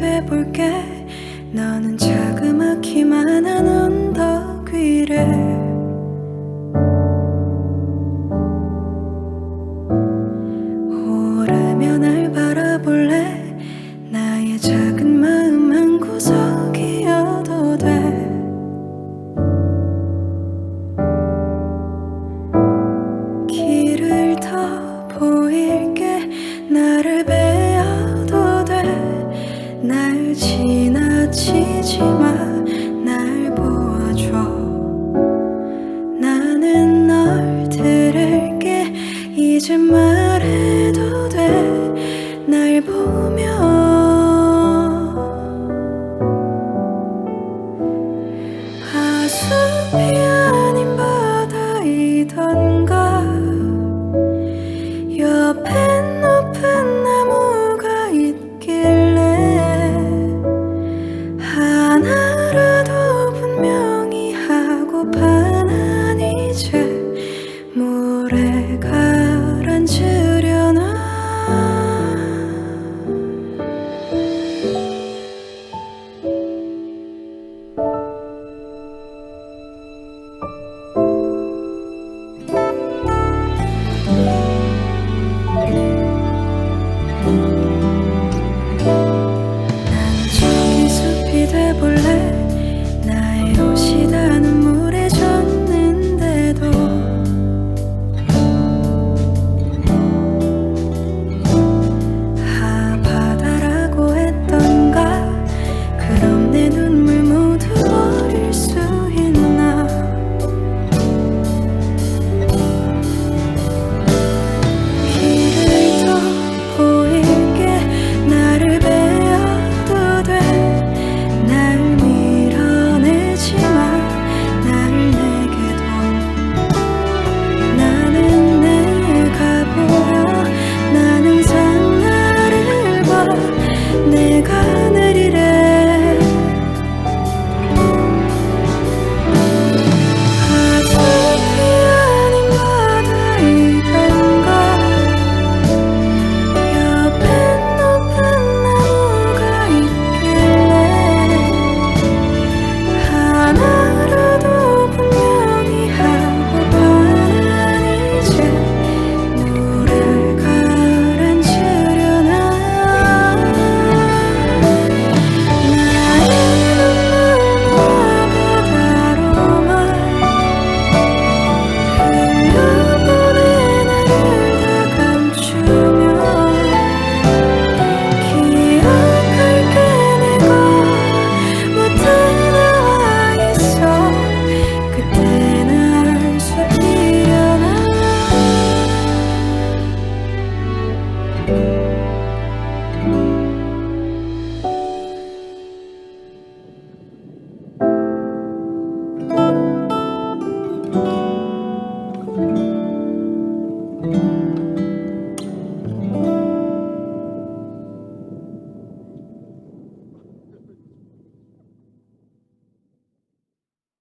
위에 너는 자그맣기만 한 언덕 위를. 오르며 날 바라볼래? 나의 작은 마 거짓말해도 돼 날 보면